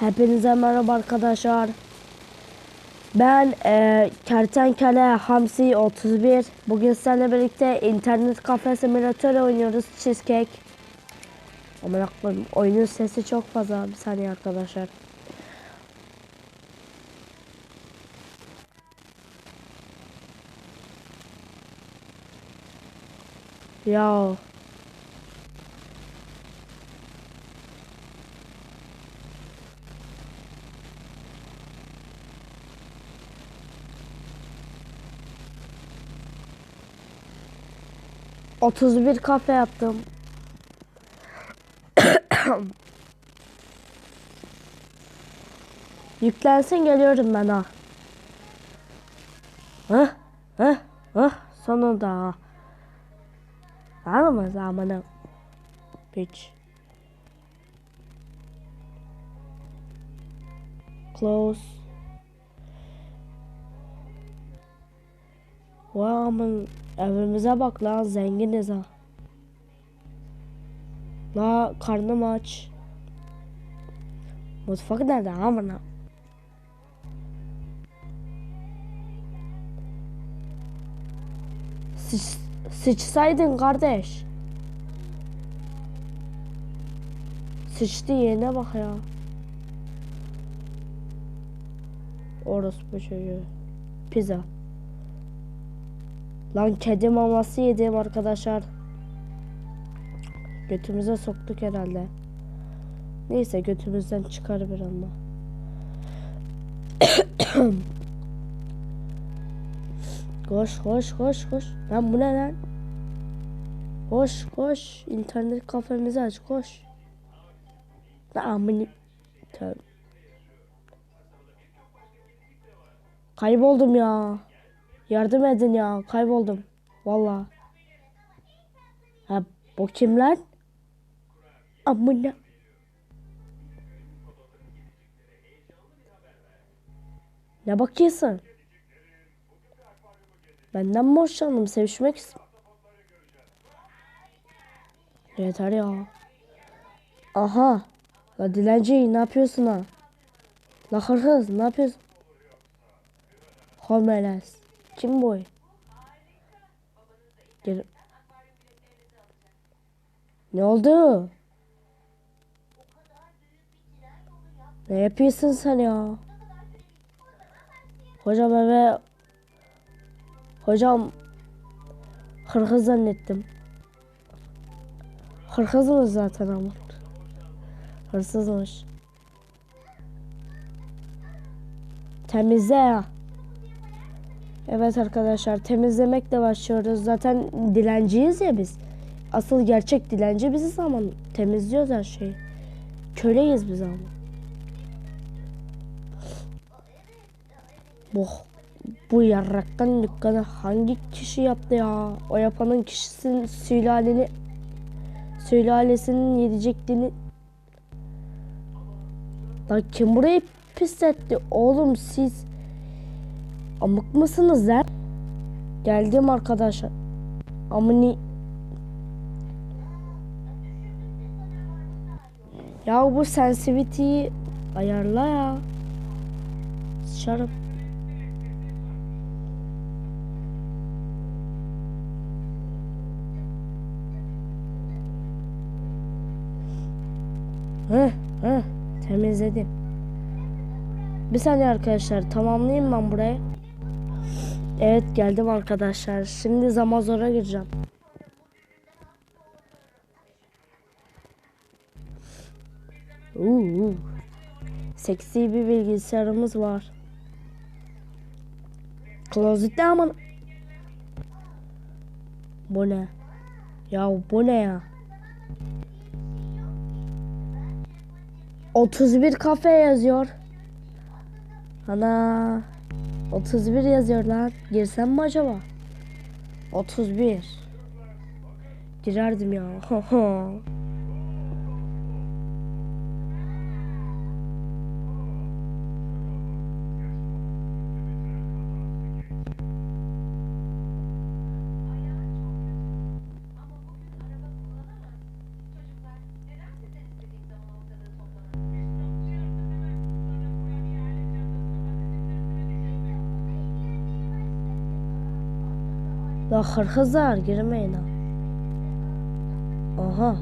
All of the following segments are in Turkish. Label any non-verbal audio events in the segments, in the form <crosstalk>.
Hepinize merhaba arkadaşlar. Ben e, Kertenkele Hamsi 31. Bugün seninle birlikte internet kafe simülatörü oynuyoruz. Cheesecake. Aman aklım oyunun sesi çok fazla. Bir saniye arkadaşlar. Ya Otuz bir kafe yaptım. <coughs> Yüklensin geliyorum ben ha. Hah, hah, hah, sonunda. Mı zamanı? Hiç. Close. Vay aman evimize bak lan zenginiz ha. La karnım aç. Mutfak nerede amına? Sıç, sıçsaydın kardeş. Sıçtı yerine bak ya. Orospu çocuğu. Pizza. Lan kedi maması yedim arkadaşlar. Götümüze soktuk herhalde. Neyse götümüzden çıkar bir anda. <coughs> koş koş koş koş. Lan bu ne lan? Koş koş. İnternet kafemizi aç koş. Lan amını. Tövbe. Kayboldum ya. Yardım edin ya. Kayboldum. Valla. Ha bu kim lan? Amına. Ne bakıyorsun? Benden mi hoşlandın? Sevişmek istiyorum. Yeter ya. Aha. La dilenci ne yapıyorsun ha? La hırsız ne yapıyorsun? Homeles. Kim bu? Gel. Ne oldu? Ne yapıyorsun sen ya? Hocam eve Hocam hırkız zannettim. Hırkızmış zaten ama. Hırsızmış. Temizle ya. Evet arkadaşlar temizlemekle başlıyoruz. Zaten dilenciyiz ya biz. Asıl gerçek dilenci biziz ama temizliyoruz her şeyi. Köleyiz biz ama. Bu bu yarraktan dükkanı hangi kişi yaptı ya? O yapanın kişisinin sülaleni sülalesinin yiyecekliğini Lan kim burayı pisletti? Oğlum siz amık mısınız lan? Geldim arkadaşlar. Amını Ya bu sensitivity'yi ayarla ya. Şarap. Heh, heh, temizledim. Bir saniye arkadaşlar tamamlayayım ben burayı. Evet geldim arkadaşlar. Şimdi Zamazor'a gireceğim. Uuu. Seksi bir bilgisayarımız var. Closet'te ama Bu ne? Ya bu ne ya? 31 kafe yazıyor. Ana 31 yazıyor lan. Girsem mi acaba? 31. Girerdim ya. La hırhızlar girmeyin ha. Aha.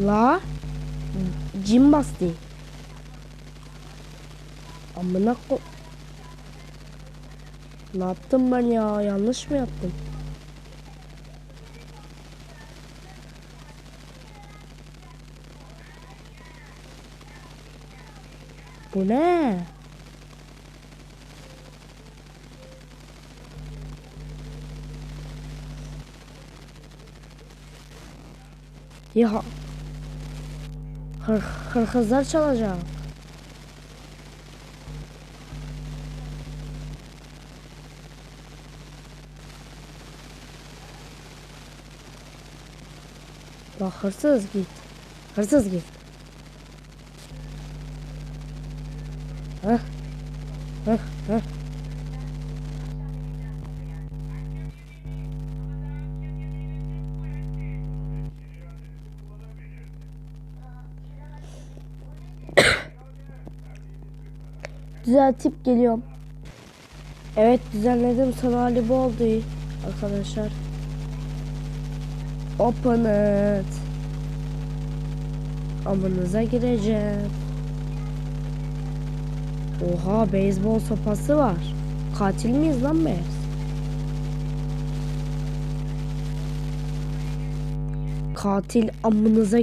La cim bastı. Amına ko... Ne yaptım ben ya? Yanlış mı yaptım? Bu ne? Ya Hır, hırkızlar çalacak. Bak hırsız git. Hırsız git. Hah. Hah, hah. <coughs> Düzeltip geliyorum. Evet düzenledim sana hali bu oldu arkadaşlar. Open it. Amınıza gireceğim. Oha beyzbol sopası var. Katil miyiz lan biz? Katil amınıza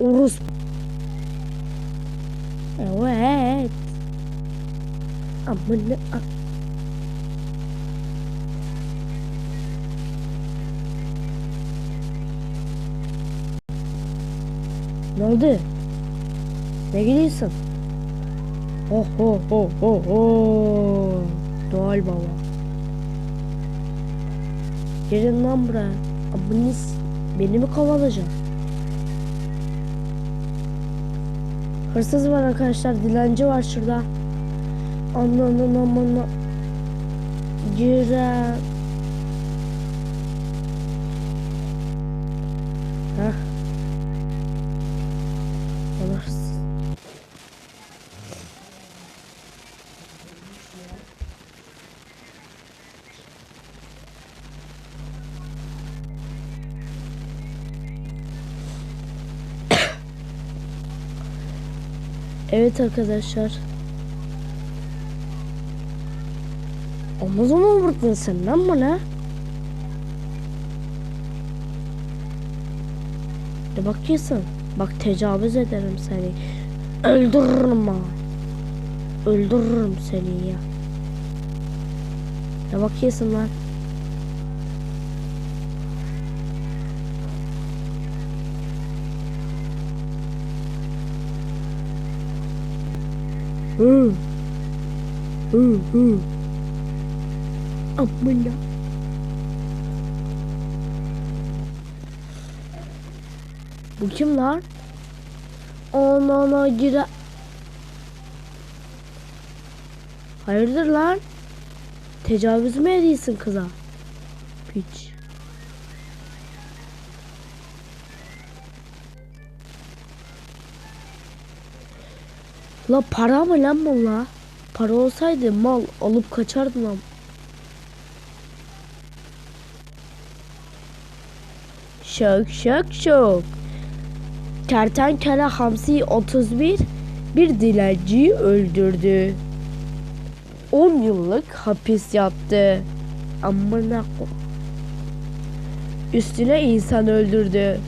Urus. Evet. Amına Ne oldu? Ne gülüyorsun? Oh ho ho ho ho. Doğal baba. Gelin lan buraya. Abiniz beni mi kovalayacaksın? Hırsız var arkadaşlar. Dilenci var şurada. Ananın amına. Giren. Evet arkadaşlar. Omuzuma vurdun sen lan bana. Ne bakıyorsun? Bak tecavüz ederim seni. Öldürürüm ha. Öldürürüm seni ya. Ne bakıyorsun lan? Hı. Hı hı. Amına. Bu kim lan? Anana gire. Hayırdır lan? Tecavüz mü ediyorsun kıza? Piç. La para mı lan bu la? Para olsaydı mal alıp kaçardım lan. Şok şok şok. Kertenkele Hamsi 31 bir dilenciyi öldürdü. 10 yıllık hapis yattı. Amına Üstüne insan öldürdü.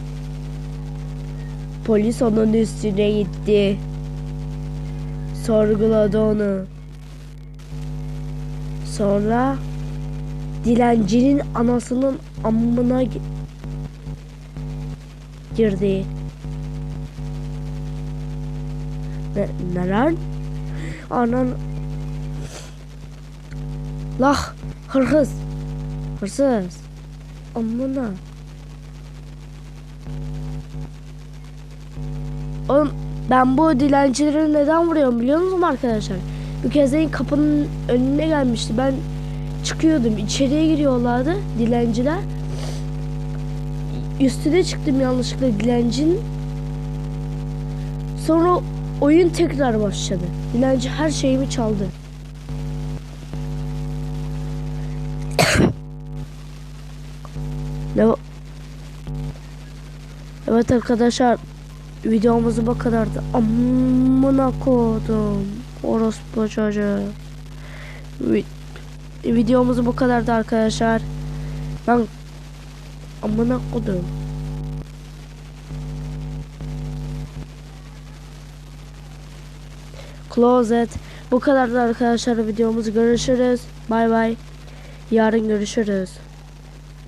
Polis onun üstüne gitti. Sorguladı onu. Sonra dilencinin anasının amına gi- girdi. Ne, neler? Anan Lah hırsız. Hırsız. Amına. Oğlum ben bu dilencileri neden vuruyorum biliyor musunuz arkadaşlar? Bir kez kapının önüne gelmişti. Ben çıkıyordum. İçeriye giriyorlardı dilenciler. Üstüne çıktım yanlışlıkla dilencinin. Sonra oyun tekrar başladı. Dilenci her şeyimi çaldı. <coughs> Evet arkadaşlar videomuz bu kadardı. Amına kodum. Orospu çocuğu. Vi- videomuz bu kadardı arkadaşlar. Ben amına kodum. Closet. Bu kadardı arkadaşlar videomuz. Görüşürüz. Bay bay. Yarın görüşürüz.